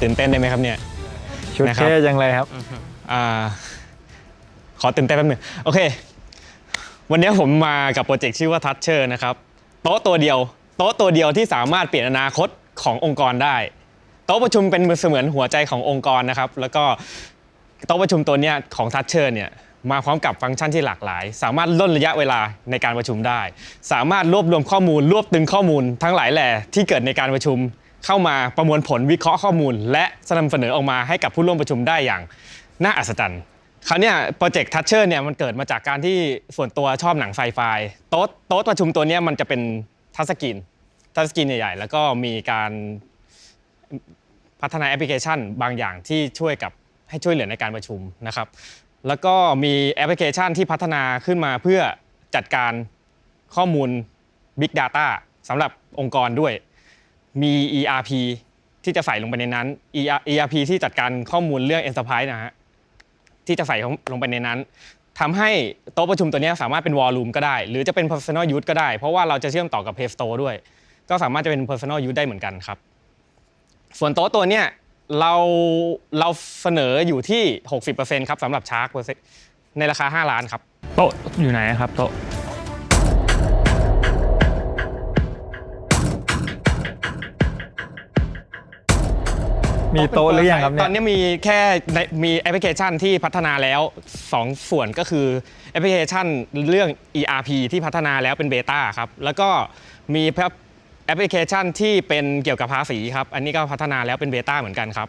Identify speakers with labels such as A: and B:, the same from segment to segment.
A: ตื่นเต้นได้ไหมครับเนี่ย
B: ชุด
A: นะครับ
B: เท่จังเลยครับ
A: อ่าขอตื่นเต้นแป๊บหนึงโอเค วันนี้ผมมากับโปรเจกต์ชื่อว่า Toucher นะครับ โต๊ะตัวเดียว โต๊ะตัวเดียวที่สามารถเปลี่ยนอนาคตขององค์กรได้ โต๊ะประชุมเป็นเสมือนหัวใจขององค์กรนะครับ แล้วก็โต๊ะประชุมตัวเนี้ยของ Toucher เนี่ยมาพร้อมกับฟังก์ชันที่หลากหลาย สามารถล่นระยะเวลาในการประชุมได้ สามารถรวบรวมข้อมูล รวบตึงข้อมูลทั้งหลายแหล่ที่เกิดในการประชุม เข้ามาประมวลผลวิเคราะห์ข้อมูล และนำเสนอออกมาให้กับผู้ร่วมประชุมได้อย่างน่าอัศจรรย์คราวนี้โปรเจกต์ทัชเชอร์เนี่ยมันเกิดมาจากการที่ส่วนตัวชอบหนังไซไฟโต๊ะโต๊ะประชุมตัวนี้มันจะเป็นทัชสกรีนทัชสกรีนใหญ่ๆ แล้วก็มีการพัฒนาแอปพลิเคชันบางอย่างที่ช่วยกับให้ช่วยเหลือในการประชุมนะครับ แล้วก็มีแอปพลิเคชันที่พัฒนาขึ้นมาเพื่อจัดการข้อมูล Big Data สำหรับองค์กรด้วย มี ERP ที่จะใส่ลงไปในนั้น ERP ที่จัดการข้อมูลเรื่อง Enterprise นะฮะที่จะใส่ลงไปในนั้นทำให้โต๊ะประชุมตัวนี้สามารถเป็น War Room ก็ได้ หรือจะเป็น Personal Use ก็ได้ เพราะว่าเราจะเชื่อมต่อกับ Play Store ด้วย ก็สามารถจะเป็น Personal Use ได้เหมือนกันครับ ส่วนโต๊ะตัวเนี้ยเราเราเสนออยู่ที่ 60%ครับสำหรับชาร์กในราคา 5 ล้านครับ
B: โต๊ะอยู่ไหนครับโต๊ะ มีโต๊ะหรือยังครับเนี่
A: ตอยนนี้มีแค่ในมีแอปพลิเคชันที่พัฒนาแล้ว 2 ส่วนก็คือแอปพลิเคชันเรื่อง ERP ที่พัฒนาแล้วเป็นเบต้าครับ แล้วก็มีแอปพลิเคชันที่เป็นเกี่ยวกับภาษีครับ อันนี้ก็พัฒนาแล้วเป็นเบต้าเหมือนกันครับ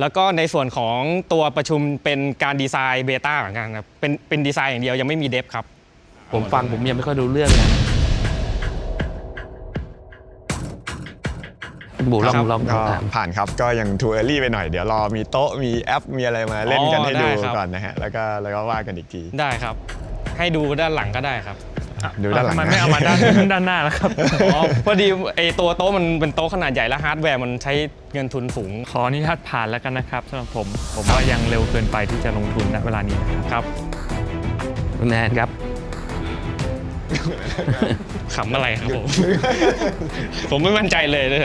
A: แล้วก็ในส่วนของตัวประชุมเป็นการดีไซน์เบต้าเหมือนกันครับ เป็นเป็นดีไซน์อย่างเดียวยังไม่มีเดฟครับ
C: ผมฟังผมยังไม่ค่อยรู้เรื่องเล ยคุณบูลอง
A: ครับ
C: ลอง
D: ก็
C: ถาม
D: ผ่านครับก็ยัง too early ไปหน่อยเดี๋ยวรอมีโต๊ะมีแอปมีอะไรมาเล่นกัน
A: อ๋อ
D: ให้ดู
A: ได้ครับ
D: ก่อนนะฮะแล้วก็แล้วก็ว่ากันอีกที
A: ได้ครับ ให้ดูด้านหลังก็ได้ครับ
D: ดูด้านหลัง
B: ทำไม
D: นะ
B: ไม่เอามาด้านด้านหน้าแล้วครับ
A: อ๋อพอดีไอตัวโต๊ะมันเป็นโต๊ะขนาดใหญ่และฮาร์ดแวร์มันใช้เงินทุนสูง
B: ขออนุญาตผ่านแล้วกันนะครับสำหรับผม ผมว่ายังเร็วเกินไปที่จะลงทุนณเวลานี้นะครับ
A: ครับ
C: คุณแนนครับ
A: ขำอะไรครับผม ผมไม่มั่นใจเลยเลย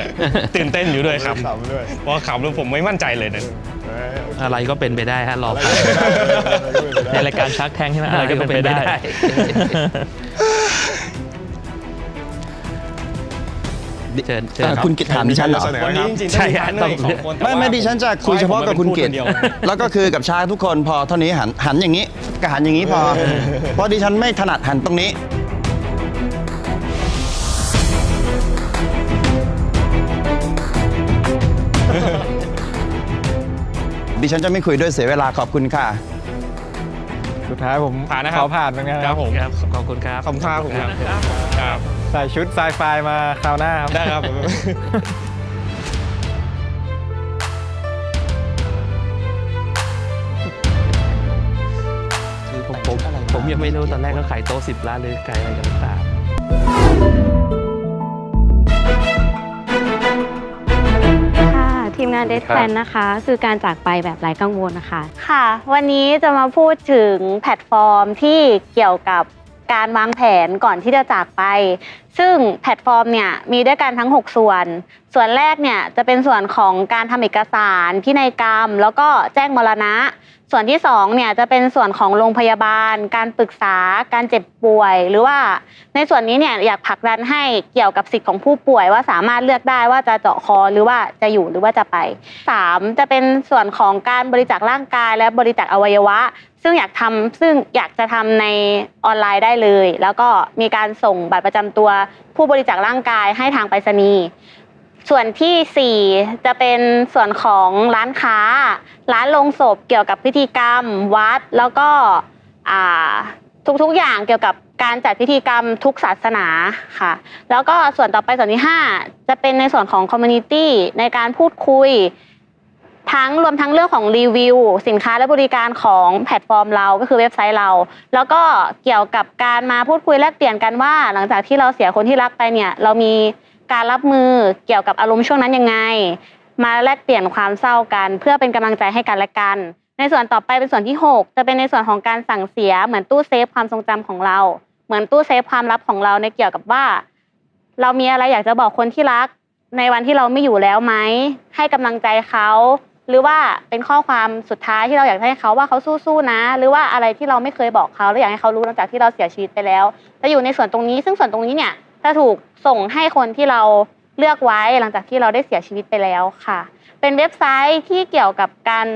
A: ตื่นเต้นอยู่ด้วยครับ
D: ขำด้วย
A: เพราะขำแล้วผมไม่มั่นใจเลยนะ
D: เอ้ยโอเค
C: อะไรก็เป็นไปได้ฮะรอ
D: อะไร
C: ผ่าน
D: ก็เป็นไปได้อะไรก็เป็นไปได้
B: ในรายการชักแทงใช่ไหมอะไรก็เป็นไปได้
C: เชิญเชิญ
E: อ่า
C: ครับ
E: คุณกิตถามดิฉันเหรอ
D: เสนอ
A: วัน
D: ค
A: นี้
D: รับ
A: จริงๆ
C: ใช่
A: ต้องมี
C: ฮะ
A: พาร์ทเนอร์อีกสองคนแต่
E: ไม่
A: ว่า
E: ไม่ดิฉันจะคุยเฉพาะกับคุณกิต
A: ขอให้ผมเป็นผู้พูดคนเดียว
E: แล้วก็คือกับชาทุกคนพอเท่านี้หันหันอย่างนี้ก็หันอย่างนี้พอ เพราะดิฉันไม่ถนัดหันตรงนี้ ดิฉันจะไม่คุยด้วยเสียเวลาขอบคุณค่ะ
B: สุดท้ายผม
A: ผ่านนะครับ
B: ขอผ่านเหมือนกัน
A: ค
B: ค
A: รั
B: รั
A: บบผม
C: ครับขอบคุณครับ
A: ขอบคุณครับผมครับครับ
B: ใส่ชุดไซไฟมาคราวหน้าครับ
A: ได้ครับ
C: ผมผมผมยังไม่รู้ตอนแรกก็ขายโต๊ะสิบล้านเลยไกลอะไรกันต่าง
F: ค่ะทีมงานเดทแพลนนะคะ คือการจากไปแบบไร้กังวลนะคะ
G: ค่ะ วันนี้จะมาพูดถึงแพลตฟอร์มที่เกี่ยวกับการวางแผนก่อนที่จะจากไปซึ่งแพลตฟอร์มเนี่ยมีด้วยกันทั้ง 6 ส่วน ส่วนแรกเนี่ยจะเป็นส่วนของการทำเอกสารพินัยกรรม แล้วก็แจ้งมรณะ ส่วนที่2เนี่ยจะเป็นส่วนของโรงพยาบาล การปรึกษา การเจ็บป่วย หรือว่าในส่วนนี้เนี่ยอยากผลักดันให้เกี่ยวกับสิทธิ์ของผู้ป่วยว่าสามารถเลือกได้ว่าจะเจาะคอหรือว่าจะอยู่หรือว่าจะไป 3 จะเป็นส่วนของการบริจาคร่างกายและบริจาคอวัยวะซึ่งอยากทำซึ่งอยากจะทำในออนไลน์ได้เลย แล้วก็มีการส่งบัตรประจำตัวผู้บริจาคร่างกายให้ทางไปรษณีย์ส่วนทีสี่ 4 จะเป็นส่วนของร้านค้า ร้านลงศพเกี่ยวกับพิธีกรรม วัดแล้วก็ทุกๆอย่างเกี่ยวกับการจัดพิธีกรรมทุกศาสนาค่ะ แล้วก็ส่วนต่อไปส่วนที่ 5 จะเป็นในส่วนของคอมมูนิตี้ในการพูดคุย ทั้งรวมทั้งเรื่องของรีวิว สินค้าและบริการของแพลตฟอร์มเราก็คือเว็บไซต์เรา แล้วก็เกี่ยวกับการมาพูดคุยแลกเปลี่ยนกันว่า หลังจากที่เราเสียคนที่รักไปเนี่ยเรามีการรับมือเกี่ยวกับอารมณ์ช่วงนั้นยังไง มาแลกเปลี่ยนความเศร้ากัน เพื่อเป็นกำลังใจให้กันและกัน ในส่วนต่อไปเป็นส่วนที่ 6 จะเป็นในส่วนของการสั่งเสียเหมือนตู้เซฟความทรงจำของเรา เหมือนตู้เซฟความลับของเราในเกี่ยวกับว่า เรามีอะไรอยากจะบอกคนที่รัก ในวันที่เราไม่อยู่แล้วไหมให้กำลังใจเขา หรือว่าเป็นข้อความสุดท้ายที่เราอยากให้เขาว่าเขาสู้ๆนะ หรือว่าอะไรที่เราไม่เคยบอกเขาแล้วอยากให้เขารู้หลังจากที่เราเสียชีวิตไปแล้วจะอยู่ในส่วนตรงนี้ ซึ่งส่วนตรงนี้เนี่ยจะถูกส่งให้คนที่เราเลือกไว้หลังจากที่เราได้เสียชีวิตไปแล้วค่ะ เป็นเว็บไซต์ที่เกี่ยวกับการ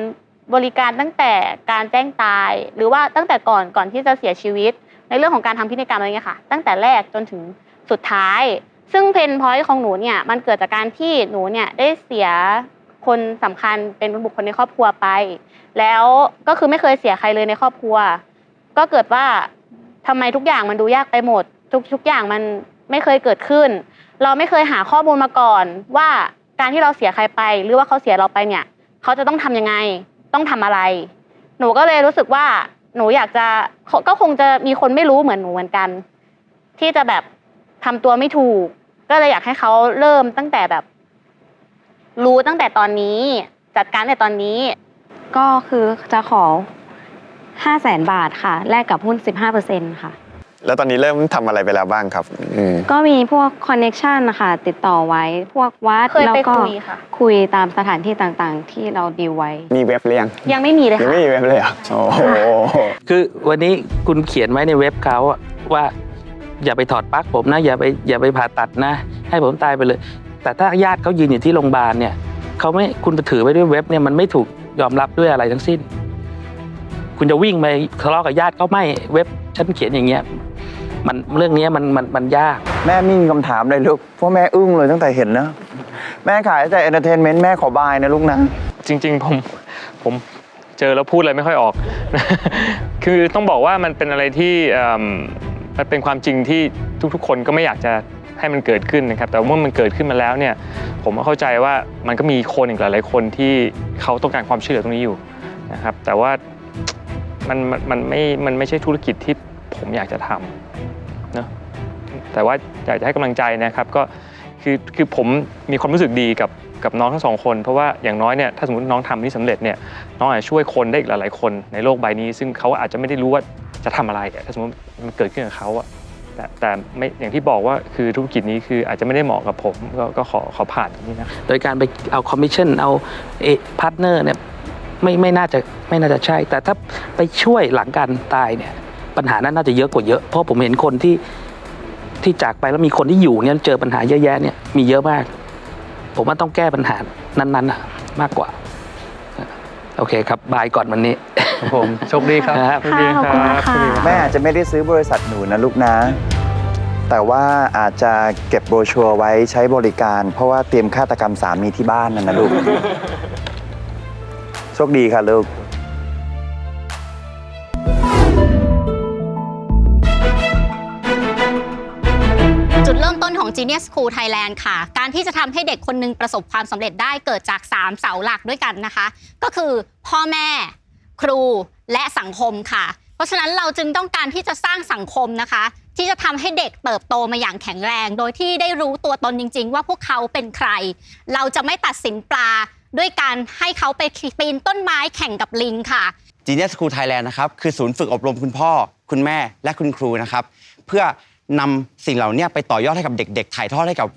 G: บริการตั้งแต่การแจ้งตาย หรือว่าตั้งแต่ก่อนก่อนที่จะเสียชีวิต ในเรื่องของการทำพินัยกรรมอะไรเงี้ยค่ะ ตั้งแต่แรกจนถึงสุดท้าย ซึ่งเพนพอยต์ของหนูเนี่ยมันเกิดจากการที่หนูเนี่ยได้เสีย คนสำคัญเป็นบุคคลในครอบครัวไป แล้วก็คือไม่เคยเสียใครเลยในครอบครัว ก็เกิดว่าทำไมทุกอย่างมันดูยากไปหมด ทุกทุกอย่างมันไม่เคยเกิดขึ้น เราไม่เคยหาข้อมูลมาก่อน ว่าการที่เราเสียใครไป หรือว่าเขาเสียเราไปเนี่ย เขาจะต้องทำยังไง ต้องทำอะไร หนูก็เลยรู้สึกว่าหนูอยากจะก็คงจะมีคนไม่รู้เหมือนหนูเหมือนกัน ที่จะแบบทำตัวไม่ถูก ก็เลยอยากให้เขาเริ่มตั้งแต่แบบ รู้ตั้งแต่ตอนนี้ จัดการแต่ตอนนี้
F: ก็คือจะขอ 5 0 0แสนบาทค่ะ แลกกับหุ้น 15%ค่ะ
D: แล้วตอนนี้เริ่มทำอะไรไปแล้วบ้างครับอืม
F: ก็มีพวกคอนเน็ชันนะคะติดต่อไว้พวกวัด
G: เคย
F: แล้ว
G: ไป
F: ก็
G: คุยค่ะ
F: คุยตามสถานที่ต่างๆ ที่เราดีลไว้
D: มีเว็บหรือยัง
G: ยังไม่มีเลย
D: ยัง
G: ค่ะ
D: ไม่มีเว็บเลยเหรอะโอ้โห
C: คือวันนี้คุณเขียนไว้ในเว็บเขาอะว่า อย่าไปถอดปลั๊กผมนะ อย่าไปอย่าไปผ่าตัดนะ ให้ผมตายไปเลย แต่ถ้าญาติเขายืนอยู่ที่โรงพยาบาลเนี่ยเขาไม่คุณไปถือไว้ด้วยเว็บเนี่ยมันไม่ถูกยอมรับด้วยอะไรทั้งสิ้น คุณจะวิ่งไปทะเลาะกับญาติเขาไม่เว็บฉันเขียนอย่างเงี้ยมันเรื่องเนี้ยมันมันมันยาก
E: แม่ไม่มีคำถามเลยลูกเพราะแม่อึ้งเลยตั้งแต่เห็นนะ แม่ขายแต่เอนเตอร์เทนเมนต์แม่ขอบายนะลูกนะ
B: จริง ๆ ผมผมเจอแล้วพูดอะไรไม่ค่อยออก คือต้องบอกว่ามันเป็นอะไรที่เอิ่มมันเป็นความจริงที่ทุกๆ คนก็ไม่อยากจะ ให้มันเกิดขึ้นนะครับ แต่เมื่อมันเกิดขึ้นมาแล้วเนี่ยผมก็เข้าใจว่ามันก็มีคนอีกหลายๆคนที่เขาต้องการความช่วยเหลือตรงนี้อยู่นะครับ แต่ว่ามันมันมันไม่มันไม่ใช่ธุรกิจที่ผมอยากจะทำเนะแต่ว่าอยากจะให้กำลังใจนะครับก็คือคือผมมีความรู้สึกดีกับกับน้องทั้งสองคน เพราะว่าอย่างน้อยเนี่ยถ้าสมมติน้องทำนี่สำเร็จเนี่ยน้องอาจจะช่วยคนได้อีกหลาย ๆ คนในโลกใบนี้ ซึ่งเขาอาจจะไม่ได้รู้ว่าจะทำอะไรถ้าสมมติมันเกิดขึ้นกับเขาอะ แต่แต่ไม่อย่างที่บอกว่าคือธุรกิจนี้คืออาจจะไม่ได้เหมาะกับผมก็ก็ขอขอผ่านตรงนี้นะ
C: โดยการไปเอาคอมมิชชั่นเอาเอพาร์ทเนอร์เนี่ยไม่ไม่น่าจะไม่น่าจะใช่ แต่ถ้าไปช่วยหลังการตายเนี่ยปัญหานั้นน่าจะเยอะกว่าเยอะ เพราะผมเห็นคนที่ที่จากไปแล้วมีคนที่อยู่เนี่ยเจอปัญหาเยอะแยะเนี่ยมีเยอะมาก ผมว่าต้องแก้ปัญหานั้นๆมากกว่า โอเคครับบายก่อนวันนี้
E: ผมโชคดีครับ
C: นะครับ
F: ค่ะขอบคุณนะคะ
E: แม่อาจจะไม่ได้ซื้อบริษัทหนูนะลูกนะ แต่ว่าอาจจะเก็บโบรชัวร์ไว้ใช้บริการ เพราะว่าเตรียมฆาตกรรมสามีที่บ้านนั่นนะลูก โชคดีค่ะลูก
H: จุดเริ่มต้นของ Genius School Thailand ค่ะ การที่จะทำให้เด็กคนหนึงประสบความสำเร็จได้เกิดจาก 3 เสาหลักด้วยกันนะคะ ก็คือพ่อแม่ ครูและสังคมค่ะ เพราะฉะนั้นเราจึงต้องการที่จะสร้างสังคมนะคะ ที่จะทำให้เด็กเติบโตมาอย่างแข็งแรง โดยที่ได้รู้ตัวตนจริง ๆ ว่าพวกเขาเป็นใคร เราจะไม่ตัดสินปลาด้วยการให้เขาไปปีนต้นไม้แข่งกับลิงค่ะ
I: Genius School Thailand นะครับคือศูนย์ฝึกอบรมคุณพ่อ คุณแม่และคุณครูนะครับ เพื่อ นำสิ่งเหล่านี้ไปต่อยอดให้กับเด็ก ๆ ถ่ายทอดให้กับ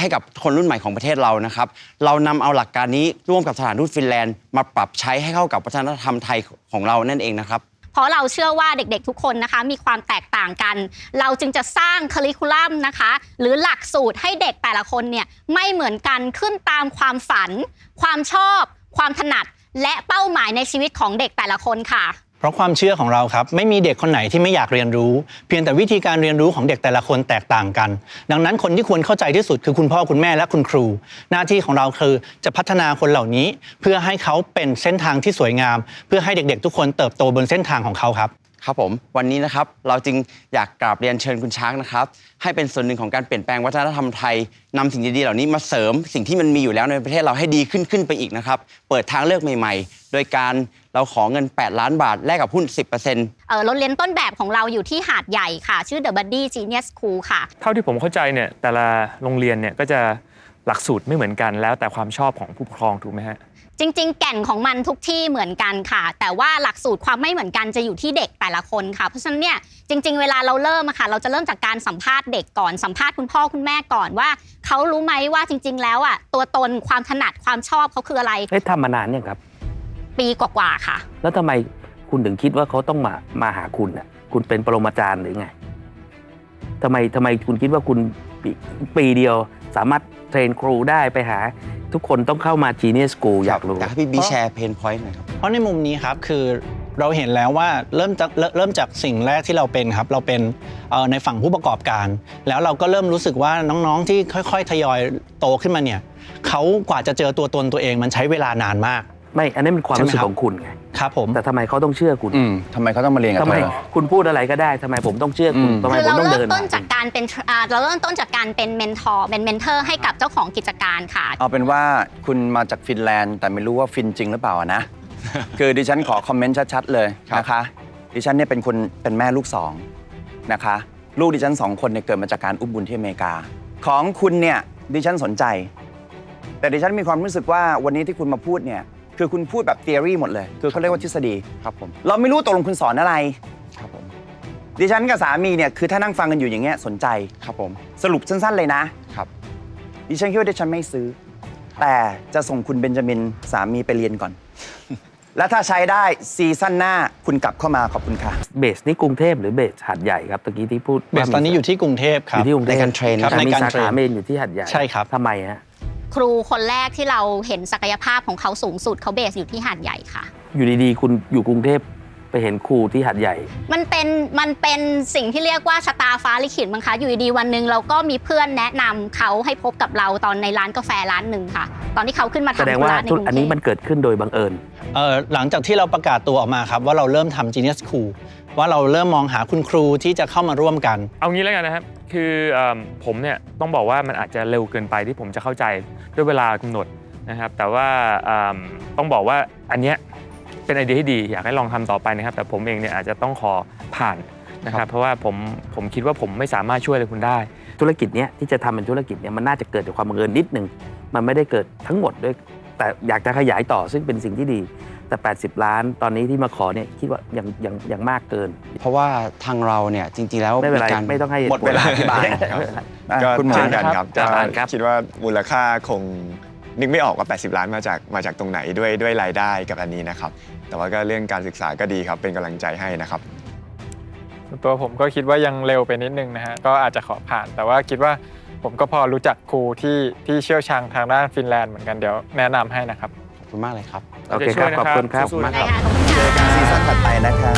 I: ให้กับคนรุ่นใหม่ของประเทศเรานะครับ เรานำเอาหลักการนี้ร่วมกับสถานทูตฟินแลนด์มาปรับใช้ให้เข้ากับวัฒนธรรมไทยของเรานั่นเองนะครับ
H: เพราะเราเชื่อว่าเด็กๆทุกคนนะคะ มีความแตกต่างกัน เราจึงจะสร้างคริคูลัมนะคะ หรือหลักสูตรให้เด็กแต่ละคนเนี่ยไม่เหมือนกันขึ้นตามความฝัน ความชอบ ความถนัด และเป้าหมายในชีวิตของเด็กแต่ละคนค่ะ
J: เพราะความเชื่อของเราครับไม่มีเด็กคนไหนที่ไม่อยากเรียนรู้ เพียงแต่วิธีการเรียนรู้ของเด็กแต่ละคนแตกต่างกัน ดังนั้นคนที่ควรเข้าใจที่สุดคือคุณพ่อคุณแม่และคุณครู หน้าที่ของเราคือจะพัฒนาคนเหล่านี้ เพื่อให้เขาเป็นเส้นทางที่สวยงาม เพื่อให้เด็กๆ ทุกคนเติบโตบนเส้นทางของเขาครับ
I: ครับผมวันนี้นะครับเราจึงอยากกราบเรียนเชิญคุณช้างนะครับ ให้เป็นส่วนหนึ่งของการเปลี่ยนแปลงวัฒนธรรมไทยนำสิ่งดีๆเหล่านี้มาเสริมสิ่งที่มันมีอยู่แล้วในประเทศเราให้ดีขึ้นขึ้นไปอีกนะครับ เปิดทางเลือกใหม่ๆ โดยการเราขอเงิน 8 ล้านบาทแลกกับหุ้น 10%
H: เอ่อโรงเรียนต้นแบบของเราอยู่ที่หาดใหญ่ค่ะ ชื่อ The Buddy Genius School ค่ะ
B: เท่าที่ผมเข้าใจเนี่ยแต่ละโรงเรียนเนี่ยก็จะหลักสูตรไม่เหมือนกันแล้วแต่ความชอบของผู้ปกครองถูกไหมฮะ
H: จริง ๆ แก่นของมันทุกที่เหมือนกันค่ะ แต่ว่าหลักสูตรความไม่เหมือนกันจะอยู่ที่เด็กแต่ละคนค่ะ เพราะฉะนั้นเนี่ยจริง ๆ เวลาเราเริ่มอะค่ะ เราจะเริ่มจากการสัมภาษณ์เด็กก่อนสัมภาษณ์คุณพ่อคุณแม่ก่อนว่าเขารู้ไหมว่าจริง ๆ แล้วอะตัวตนความถนัดความชอบเขาคืออะไร
C: เฮ้ยทำมานานเนี่ยงครับ
H: ปีกว่าๆค่ะ
C: แล้วทำไมคุณถึงคิดว่าเขาต้องมามาหาคุณอะ คุณเป็นปรมาจารย์หรือไงทำไมทำไมคุณคิดว่าคุณปีปีเดียวสามารถ เทรนครูได้ไปหา ทุกคนต้องเข้ามา Genius School อยากรู้
I: อยากให้พี่บีแชร์เพนพอยต์หน่อยครับ
J: เพราะในมุมนี้ครับคือเราเห็นแล้วว่าเริ่มจากเริ่มเริ่มจากสิ่งแรกที่เราเป็นครับ เราเป็นเอ่อในฝั่งผู้ประกอบการ แล้วเราก็เริ่มรู้สึกว่าน้องๆที่ค่อยๆ ทยอยโตขึ้นมาเนี่ยเขากว่าจะเจอตัวตนตัวเองมันใช้เวลานานมาก
C: ไม่ อันนี้เป็นความ
J: ใช่ไหม
C: รู้สึก
J: ครับ
C: ของคุณไง
J: ครับผม
C: แต่ทำไมเขาต้องเชื่อคุณ
I: อืมทำไมเขาต้องมาเรียนกับ
C: ทำไม
I: เธอ
C: คุณพูดอะไรก็ได้ทำไมผมต้องเชื่อคุณ
I: อืม
C: ทำไม
H: คือ
C: ผม
H: เรา
C: ต้อง
H: เริ่
C: เดิ
H: ม
C: น
H: ต้น
C: หา
H: จากการเป็นอ่าเราเริ่มต้นจากการเป็นเมนทอร์เป็นเมนเทอร์ให้กับเจ้าของกิจการค่ะ
E: เอาเป็นว่าคุณมาจากฟินแลนด์ แต่ไม่รู้ว่าฟินจริงหรือเปล่าอะนะ คือดิฉันขอคอมเมนต์ชัดๆเลยนะคะ ดิฉันเนี่ยเป็นคนเป็นแม่ลูกสองนะคะ ลูกดิฉันสองคนเนี่ยเกิดมาจากการอุ้มบุญที่อเมริกา ของคุณเนี่ยดิฉันสนใจ แต่ดิฉันมีความรู้สึกว่าวันนี้ที่คุณมาพูดเนี่ย คือคุณพูดแบบ theory หมดเลย คือเขาเรียกว่าทฤษฎี
I: ครับผม
E: เราไม่รู้ตกลงคุณสอนอะไร
I: ครับผม
E: ดิฉันกับสามีเนี่ย คือถ้านั่งฟังกันอยู่อย่างเงี้ยสนใจ
I: ครับผม
E: สรุปสั้นๆเลยนะ
I: ครับ
E: ดิฉันคิดว่าดิฉันไม่ซื้อ แต่จะส่งคุณเบนจามินสามีไปเรียนก่อน แล้วถ้าใช้ได้ซีซั่นหน้าคุณกลับเข้ามาขอบคุณค่ะ
C: เบสนี่กรุงเทพหรือเบสหัดใหญ่ครับตะกี้ที่พูด
J: เบสตอนนี้อยู่ที่กรุงเทพค
C: อ
J: รับ
C: ยู่ที่กรุงเทพ
I: ในการเทรน
J: ครับ
C: แต่
J: ใน
C: มี
J: การ
C: สา
J: เทร
C: ขาน เมนอยู่ที่หัดใหญ่
J: ใช่ครับ
C: ทำไมฮะ
H: ครูคนแรกที่เราเห็นศักยภาพของเขาสูงสุดเขาเบสอยู่ที่หาดใหญ่ค่ะ
C: อยู่ดีๆ คุณอยู่กรุงเทพไปเห็นครูที่หัดใหญ่
H: มันเป็นมันเป็นสิ่งที่เรียกว่าชะตาฟ้าลิขิตมั้งคะอยู่ดีๆวันหนึ่งเราก็มีเพื่อนแนะนำเขาให้พบกับเราตอนในร้านกาแฟร้านหนึ่งค่ะ ตอนที่เขาขึ้นมา
C: แส
H: ทำ
C: ดง
H: ธุ
C: ว่า
H: ระในก
C: ธุร
H: รุง
C: อัน
H: เท
C: นี้
H: พ
C: มันเกิดขึ้นโดยบังเอิญ
J: เอ่อหลังจากที่เราประกาศตัวออกมาครับว่าเราเริ่มทำ Genius School ว่าเราเริ่มมองหาคุณครูที่จะเข้ามาร่วมกัน
B: เอางี้แล้วกันนะครับ คือเอิ่มผมเนี่ยต้องบอกว่ามันอาจจะเร็วเกินไปที่ผมจะเข้าใจด้วยเวลากำหนดนะครับ แต่ว่าเอิ่มต้องบอกว่าอันเนี้ยเป็นไอเดียที่ดีอยากให้ลองทำต่อไปนะครับ แต่ผมเองเนี่ยอาจจะต้องขอผ่านนะครับเพราะว่าผมผมคิดว่าผมไม่สามารถช่วยอะไรคุณได้
C: ธุรกิจเนี้ยที่จะทำเป็นธุรกิจเนี่ยมันน่าจะเกิดจากความบังเอิญนิดนึงมันไม่ได้เกิดทั้งหมดด้วย แต่อยากจะขยายต่อซึ่งเป็นสิ่งที่ดี แต่ 80 ล้านตอนนี้ที่มาขอเนี่ยคิดว่ายังยังยังมากเกิน
I: เพราะว่าทางเราเนี่ยจริงๆแล้ว
C: ไม่เป็นไร
I: การ
C: ไม่ต้องให้ตุผ
E: หมดเวลาอธิบาย
D: ครับ
E: อะ
D: ก็
E: คุณหมอ
D: เช่นกันครับ
C: ครั
D: ก็
C: บอ่านครับ
D: คิดว่ามูลค่าคงนึกไม่ออกว่า 80 ล้านมาจากมาจากตรงไหนด้วยด้วยรายได้กับอันนี้นะครับ แต่ว่าก็เรื่องการศึกษาก็ดีครับเป็นกำลังใจให้นะครับ
K: ส่วนตัวผมก็คิดว่ายังเร็วไปนิดนึงนะฮะก็อาจจะขอผ่าน แต่ว่าคิดว่า ผมก็พอรู้จักครูที่ที่เชี่ยวชาญทางด้านฟินแลนด์เหมือนกันเดี๋ยวแนะนำให้นะครับ
I: ขอบคุณมากเลยครับ
C: โอเคครับ ขอบคุณครับ
B: สู้ๆนะ
H: ได้ค่ะขอบคุณ
E: เจอกัน
H: ค่ะ
E: ซีซั่นถัดไปนะคะ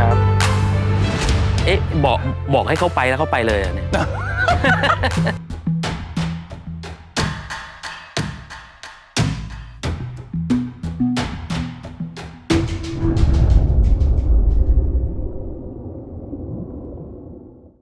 H: ค่ะ
C: เอ๊ะบอกบอกให้เขาไปแล้วเขาไปเลยเหรอเนี่ย